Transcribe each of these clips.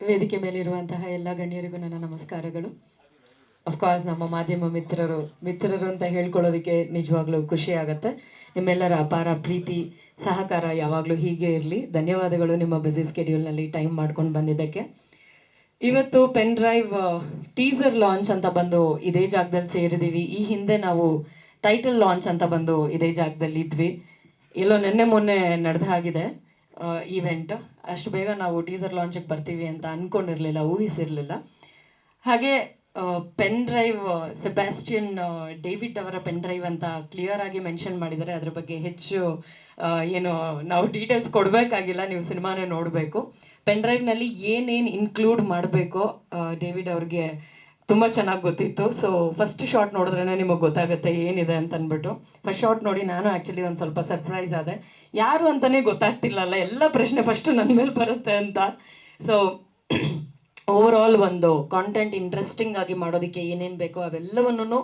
ವೇದಿಕೆ ಮೇಲಿರುವಂತಹ ಎಲ್ಲ ಗಣ್ಯರಿಗೂ ನನ್ನ ನಮಸ್ಕಾರಗಳು. ಅಫ್ಕೋರ್ಸ್ ನಮ್ಮ ಮಾಧ್ಯಮ ಮಿತ್ರರು ಮಿತ್ರರು ಅಂತ ಹೇಳ್ಕೊಳ್ಳೋದಕ್ಕೆ ನಿಜವಾಗ್ಲೂ ಖುಷಿ ಆಗುತ್ತೆ. ನಿಮ್ಮೆಲ್ಲರ ಅಪಾರ ಪ್ರೀತಿ, ಸಹಕಾರ ಯಾವಾಗಲೂ ಹೀಗೆ ಇರಲಿ. ಧನ್ಯವಾದಗಳು ನಿಮ್ಮ ಬ್ಯುಸಿ ಸ್ಕೆಡ್ಯೂಲ್ನಲ್ಲಿ ಟೈಮ್ ಮಾಡ್ಕೊಂಡು ಬಂದಿದ್ದಕ್ಕೆ. ಇವತ್ತು ಪೆನ್ ಡ್ರೈವ್ ಟೀಸರ್ ಲಾಂಚ್ ಅಂತ ಬಂದು ಇದೇ ಜಾಗದಲ್ಲಿ ಸೇರಿದ್ದೀವಿ ಈ ಹಿಂದೆ ನಾವು ಟೈಟಲ್ ಲಾಂಚ್ ಅಂತ ಬಂದು ಇದೇ ಜಾಗದಲ್ಲಿ ಇದ್ವಿ. ಎಲ್ಲೋ ನಿನ್ನೆ ಮೊನ್ನೆ ನಡೆದ ಹಾಗಿದೆ. ಈವೆಂಟ್ ಅಷ್ಟು ಬೇಗ ನಾವು ಟೀಸರ್ ಲಾಂಚಿಗೆ ಬರ್ತೀವಿ ಅಂತ ಅಂದ್ಕೊಂಡಿರಲಿಲ್ಲ ಊಹಿಸಿರಲಿಲ್ಲ. ಹಾಗೆ ಪೆನ್ ಡ್ರೈವ್ ಸೆಬಾಸ್ಟಿಯನ್ ಡೇವಿಡ್ ಅವರ ಪೆನ್ ಡ್ರೈವ್ ಅಂತ ಕ್ಲಿಯರ್ ಆಗಿ ಮೆನ್ಷನ್ ಮಾಡಿದ್ದಾರೆ. ಅದ್ರ ಬಗ್ಗೆ ಹೆಚ್ಚು ಏನು ನಾವು ಡೀಟೇಲ್ಸ್ ಕೊಡಬೇಕಾಗಿಲ್ಲ, ನೀವು ಸಿನಿಮಾನೇ ನೋಡಬೇಕು. ಪೆನ್ ಡ್ರೈವ್ನಲ್ಲಿ ಏನೇನು ಇನ್ಕ್ಲೂಡ್ ಮಾಡಬೇಕೋ ಡೇವಿಡ್ ಅವ್ರಿಗೆ ತುಂಬ ಚೆನ್ನಾಗಿ ಗೊತ್ತಿತ್ತು. ಸೊ ಫಸ್ಟ್ ಶಾರ್ಟ್ ನೋಡಿದ್ರೇ ನಿಮಗೆ ಗೊತ್ತಾಗುತ್ತೆ ಏನಿದೆ ಅಂತ ಅಂದ್ಬಿಟ್ಟು ಫಸ್ಟ್ ಶಾರ್ಟ್ ನೋಡಿ ನಾನು ಆ್ಯಕ್ಚುಲಿ ಒಂದು ಸ್ವಲ್ಪ ಸರ್ಪ್ರೈಸ್ ಆದೆ. ಯಾರು ಅಂತಲೇ ಗೊತ್ತಾಗ್ತಿಲ್ಲಲ್ಲ, ಎಲ್ಲ ಪ್ರಶ್ನೆ ಫಸ್ಟ್ ನನ್ನ ಮೇಲೆ ಬರುತ್ತೆ ಅಂತ. ಸೊ ಓವರ್ ಆಲ್ ಒಂದು ಕಾಂಟೆಂಟ್ ಇಂಟ್ರೆಸ್ಟಿಂಗ್ ಆಗಿ ಮಾಡೋದಕ್ಕೆ ಏನೇನು ಬೇಕೋ ಅವೆಲ್ಲವನ್ನೂ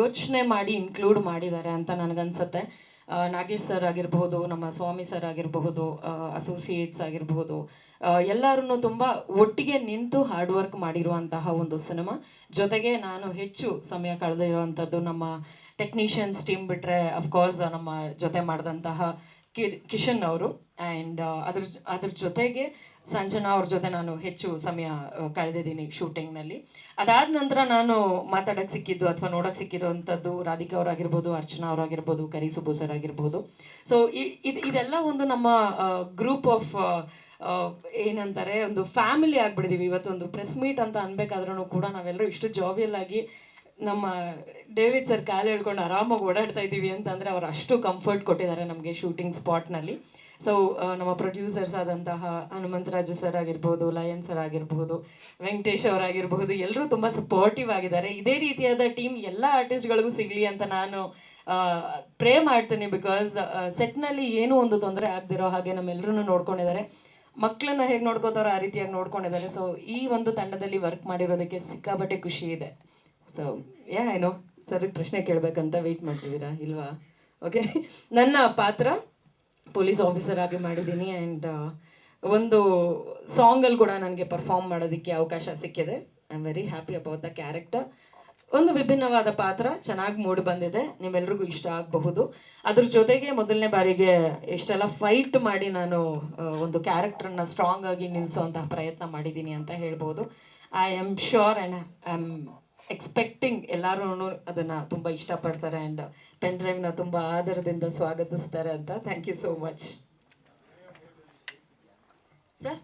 ಯೋಚನೆ ಮಾಡಿ ಇನ್ಕ್ಲೂಡ್ ಮಾಡಿದ್ದಾರೆ ಅಂತ ನನಗನ್ಸುತ್ತೆ. ನಾಗೇಶ್ ಸರ್ ಆಗಿರಬಹುದು, ನಮ್ಮ ಸ್ವಾಮಿ ಸರ್ ಆಗಿರಬಹುದು ಅಸೋಸಿಯೇಟ್ಸ್ ಆಗಿರಬಹುದು ಎಲ್ಲರೂ ತುಂಬ ಒಟ್ಟಿಗೆ ನಿಂತು ಹಾರ್ಡ್ ವರ್ಕ್ ಮಾಡಿರುವಂತಹ ಒಂದು ಸಿನಿಮಾ ಜೊತೆಗೆ ನಾನು ಹೆಚ್ಚು ಸಮಯ ಕಳೆದಿರುವಂಥದ್ದು ನಮ್ಮ ಟೆಕ್ನಿಷಿಯನ್ಸ್ ಟೀಮ್ ಬಿಟ್ಟರೆ ಅಫ್ಕೋರ್ಸ್ ನಮ್ಮ ಜೊತೆ ಮಾಡಿದಂತಹ ಕಿಶನ್ ಅವರು. ಆ್ಯಂಡ್ ಅದ್ರ ಅದ್ರ ಜೊತೆಗೆ ಸಂಜನಾ ಅವ್ರ ಜೊತೆ ನಾನು ಹೆಚ್ಚು ಸಮಯ ಕಳೆದಿದ್ದೀನಿ ಶೂಟಿಂಗ್ನಲ್ಲಿ. ಅದಾದ ನಂತರ ನಾನು ಮಾತಾಡಕ್ಕೆ ಸಿಕ್ಕಿದ್ದು ಅಥವಾ ನೋಡಕ್ಕೆ ಸಿಕ್ಕಿರುವಂಥದ್ದು ರಾಧಿಕಾ ಅವರಾಗಿರ್ಬೋದು, ಅರ್ಚನಾ ಅವರಾಗಿರ್ಬೋದು, ಕರಿ ಸುಬ್ಬು ಸರ್ ಆಗಿರ್ಬೋದು. ಸೊ ಇದು, ಇದೆಲ್ಲ ಒಂದು ನಮ್ಮ ಗ್ರೂಪ್ ಆಫ್ ಏನಂತಾರೆ, ಒಂದು ಫ್ಯಾಮಿಲಿ ಆಗ್ಬಿಟ್ಟಿದೀವಿ. ಇವತ್ತೊಂದು ಪ್ರೆಸ್ ಮೀಟ್ ಅಂತ ಅನ್ಬೇಕಾದ್ರೂ ಕೂಡ ನಾವೆಲ್ಲರೂ ಇಷ್ಟು ಜಾವಿಯಲ್ ಆಗಿ ನಮ್ಮ ಡೇವಿಡ್ ಸರ್ ಕಾಲು ಹೇಳ್ಕೊಂಡು ಆರಾಮಾಗಿ ಓಡಾಡ್ತಾ ಇದ್ದೀವಿ ಅಂತಂದರೆ ಅವರು ಅಷ್ಟು ಕಂಫರ್ಟ್ ಕೊಟ್ಟಿದ್ದಾರೆ ನಮಗೆ ಶೂಟಿಂಗ್ ಸ್ಪಾಟ್ನಲ್ಲಿ ಸೊ ನಮ್ಮ ಪ್ರೊಡ್ಯೂಸರ್ಸ್ ಆದಂತಹ ಹನುಮಂತರಾಜು ಸರ್ ಆಗಿರ್ಬೋದು ಲಯನ್ ಸರ್ ಆಗಿರ್ಬೋದು ವೆಂಕಟೇಶ್ ಅವರಾಗಿರ್ಬಹುದು ಎಲ್ಲರೂ ತುಂಬ ಸಪೋರ್ಟಿವ್ ಆಗಿದ್ದಾರೆ. ಇದೇ ರೀತಿಯಾದ ಟೀಮ್ ಎಲ್ಲ ಆರ್ಟಿಸ್ಟ್ಗಳಿಗೂ ಸಿಗಲಿ ಅಂತ ನಾನು ಪ್ರೇ ಮಾಡ್ತೀನಿ ಬಿಕಾಸ್ ಸೆಟ್ನಲ್ಲಿ ಏನೂ ಒಂದು ತೊಂದರೆ ಆಗದಿರೋ ಹಾಗೆ ನಮ್ಮೆಲ್ಲರೂ ನೋಡ್ಕೊಂಡಿದ್ದಾರೆ. ಮಕ್ಕಳನ್ನ ಹೇಗೆ ನೋಡ್ಕೋತಾರೋ ಆ ರೀತಿಯಾಗಿ ನೋಡ್ಕೊಂಡಿದ್ದಾರೆ. ಸೊ ಈ ಒಂದು ತಂಡದಲ್ಲಿ ವರ್ಕ್ ಮಾಡಿರೋದಕ್ಕೆ ಸಿಕ್ಕಾಪಟ್ಟೆ ಖುಷಿ ಇದೆ. ಸೊ ಯಾ ಏನೋ ಸರ್ ಪ್ರಶ್ನೆ ಕೇಳಬೇಕಂತ ವೆಯ್ಟ್ ಮಾಡ್ತಿದ್ದೀರಾ? ಇಲ್ವಾ? ಓಕೆ ನನ್ನ ಪಾತ್ರ ಪೊಲೀಸ್ ಆಫೀಸರ್ ಆಗಿ ಮಾಡಿದ್ದೀನಿ ಆ್ಯಂಡ್ ಒಂದು ಸಾಂಗಲ್ಲಿ ಕೂಡ ನನಗೆ ಪರ್ಫಾರ್ಮ್ ಮಾಡೋದಕ್ಕೆ ಅವಕಾಶ ಸಿಕ್ಕಿದೆ. I am very happy about the character ಒಂದು ವಿಭಿನ್ನವಾದ ಪಾತ್ರ ಚೆನ್ನಾಗಿ ಮೂಡಿ ಬಂದಿದೆ. ನಿಮ್ಮೆಲ್ರಿಗೂ ಇಷ್ಟ ಆಗಬಹುದು. ಅದ್ರ ಜೊತೆಗೆ ಮೊದಲನೇ ಬಾರಿಗೆ ಇಷ್ಟೆಲ್ಲ ಫೈಟ್ ಮಾಡಿ ನಾನು ಆ, ಒಂದು ಕ್ಯಾರೆಕ್ಟರ್ನ ಸ್ಟ್ರಾಂಗ್ ಆಗಿ ನಿಲ್ಲಿಸುವಂತಹ ಪ್ರಯತ್ನ ಮಾಡಿದ್ದೀನಿ ಅಂತ ಹೇಳ್ಬೋದು I am sure and I am expecting ಎಲ್ಲರೂ ಅದನ್ನು ತುಂಬ ಇಷ್ಟಪಡ್ತಾರೆ ಆ್ಯಂಡ್ ಪೆನ್ ಡ್ರೈವ್ನ ತುಂಬ ಆದರದಿಂದ ಸ್ವಾಗತಿಸ್ತಾರೆ ಅಂತ. Thank you so much sir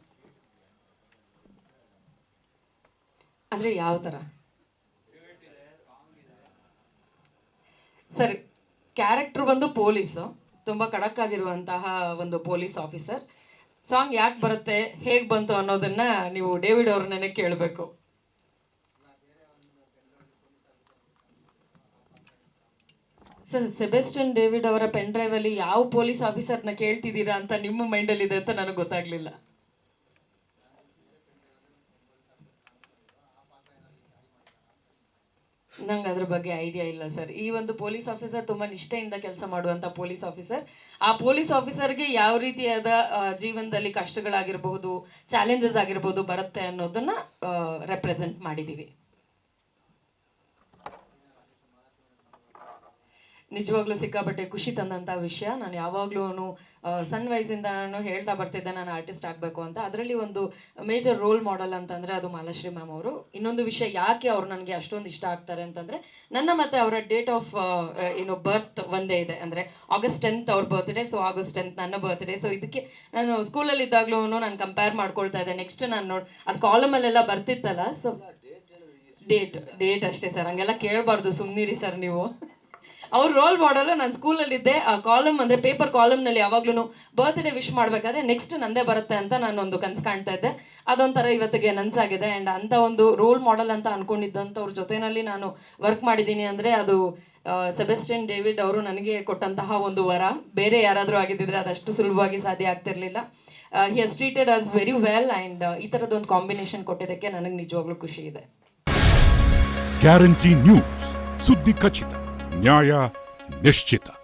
ಅಂದರೆ ಯಾವ ಥರ ಸರ್ ಕ್ಯಾರೆಕ್ಟ್ರ್ ಬಂದು ಪೊಲೀಸು. ತುಂಬ ಕಡಕ್ ಒಂದು ಪೊಲೀಸ್ ಆಫೀಸರ್ ಸಾಂಗ್ ಯಾಕೆ ಬರುತ್ತೆ, ಹೇಗೆ ಬಂತು ಅನ್ನೋದನ್ನ ನೀವು ಡೇವಿಡ್ ಅವ್ರನ್ನೇ ಕೇಳಬೇಕು. ಸರ್ ಸೆಬೆಸ್ಟನ್ ಡೇವಿಡ್ ಅವರ ಪೆನ್ ಡ್ರೈವ್ ಅಲ್ಲಿ ಯಾವ ಪೊಲೀಸ್ ಆಫೀಸರ್ನ ಕೇಳ್ತಿದ್ದೀರಾ ಅಂತ ನಿಮ್ಮ ಮೈಂಡ್ ಅಲ್ಲಿ ಇದೆ ಅಂತ ನನಗೆ ಗೊತ್ತಾಗ್ಲಿಲ್ಲ. ನಂಗೆ ಅದ್ರ ಬಗ್ಗೆ ಐಡಿಯಾ ಇಲ್ಲ ಸರ್. ಈ ಒಂದು ಪೊಲೀಸ್ ಆಫೀಸರ್ ತುಂಬಾ ನಿಷ್ಠೆಯಿಂದ ಕೆಲಸ ಮಾಡುವಂತ ಪೊಲೀಸ್ ಆಫೀಸರ್. ಆ ಪೊಲೀಸ್ ಆಫೀಸರ್ಗೆ ಯಾವ ರೀತಿಯಾದ ಜೀವನದಲ್ಲಿ ಕಷ್ಟಗಳಾಗಿರಬಹುದು ಚಾಲೆಂಜಸ್ ಆಗಿರ್ಬೋದು ಬರುತ್ತೆ ಅನ್ನೋದನ್ನ ರೆಪ್ರೆಸೆಂಟ್ ಮಾಡಿದೀವಿ. ನಿಜವಾಗ್ಲೂ ಸಿಕ್ಕಾಪಟ್ಟೆ ಖುಷಿ ತಂದಂಥ ವಿಷಯ. ನಾನು ಯಾವಾಗಲೂ ಸಣ್ಣ ವಯಸ್ಸಿಂದ ನಾನು ಹೇಳ್ತಾ ಬರ್ತಿದ್ದೆ ನಾನು ಆರ್ಟಿಸ್ಟ್ ಆಗಬೇಕು ಅಂತ. ಅದರಲ್ಲಿ ಒಂದು ಮೇಜರ್ ರೋಲ್ ಮಾಡೆಲ್ ಅಂತಂದರೆ ಅದು ಮಾಲಾಶ್ರೀ ಮ್ಯಾಮ್ ಅವರು. ಇನ್ನೊಂದು ವಿಷಯ ಯಾಕೆ ಅವ್ರು ನನಗೆ ಅಷ್ಟೊಂದು ಇಷ್ಟ ಆಗ್ತಾರೆ ಅಂತಂದರೆ ನನ್ನ ಮತ್ತು ಅವರ ಡೇಟ್ ಆಫ್ ಏನು ಬರ್ತ್ ಒಂದೇ ಇದೆ. ಅಂದರೆ ಆಗಸ್ಟ್ ಟೆಂತ್ ಅವ್ರ ಬರ್ತ್ಡೇ ಸೊ ಆಗಸ್ಟ್ ಟೆಂತ್ ನನ್ನ ಬರ್ತ್ಡೇ ಸೊ ಇದಕ್ಕೆ ನಾನು ಸ್ಕೂಲಲ್ಲಿ ಇದ್ದಾಗಲೂ ನಾನು ಕಂಪೇರ್ ಮಾಡ್ಕೊಳ್ತಾ ಇದ್ದೆ. ನೆಕ್ಸ್ಟ್ ನಾನು ನೋಡಿ ಅದು ಕಾಲಮಲ್ಲೆಲ್ಲ ಬರ್ತಿತ್ತಲ್ಲ ಸೊ ಡೇಟ್ ಡೇಟ್ ಅಷ್ಟೇ ಸರ್ ಹಂಗೆಲ್ಲ ಕೇಳಬಾರ್ದು. ಸುಮ್ಮನಿರಿ ಸರ್ ನೀವು. ಅವ್ರ ರೋಲ್ ಮಾಡಲ್ಲ ನಾನು ಸ್ಕೂಲಲ್ಲಿದ್ದೆ ಆ ಕಾಲಮ್ ಅಂದರೆ ಪೇಪರ್ ಕಾಲಮ್ನಲ್ಲಿ ಯಾವಾಗ್ಲೂ ಬರ್ತ್ಡೇ ವಿಶ್ ಮಾಡಬೇಕಾದ್ರೆ ನೆಕ್ಸ್ಟ್ ನಂದೇ ಬರುತ್ತೆ ಅಂತ ನಾನು ಒಂದು ಕನ್ಸು ಕಾಣ್ತಾ ಇದ್ದೆ. ಅದೊಂಥರ ಇವತ್ತಿಗೆ ನನ್ಸಾಗಿದೆ ಆ್ಯಂಡ್ ಅಂಥ ಒಂದು ರೋಲ್ ಮಾಡೆಲ್ ಅಂತ ಅನ್ಕೊಂಡಿದ್ದಂಥವ್ರ ಜೊತೆನಲ್ಲಿ ನಾನು ವರ್ಕ್ ಮಾಡಿದ್ದೀನಿ ಅಂದರೆ ಅದು ಸೆಬೆಸ್ಟಿಯನ್ ಡೇವಿಡ್ ಅವರು ನನಗೆ ಕೊಟ್ಟಂತಹ ಒಂದು ವರ. ಬೇರೆ ಯಾರಾದರೂ ಆಗಿದ್ದಿದ್ರೆ ಅದಷ್ಟು ಸುಲಭವಾಗಿ ಸಾಧ್ಯ ಆಗ್ತಿರಲಿಲ್ಲ. He has treated us very well and ಈ ಥರದೊಂದು ಕಾಂಬಿನೇಷನ್ ಕೊಟ್ಟಿದ್ದಕ್ಕೆ ನನಗೆ ನಿಜವಾಗ್ಲೂ ಖುಷಿ ಇದೆ. ಗ್ಯಾರಂಟಿ ನ್ಯೂಸ್ ಸುದ್ದಿ ಖಚಿತ. Ньоя Мещита.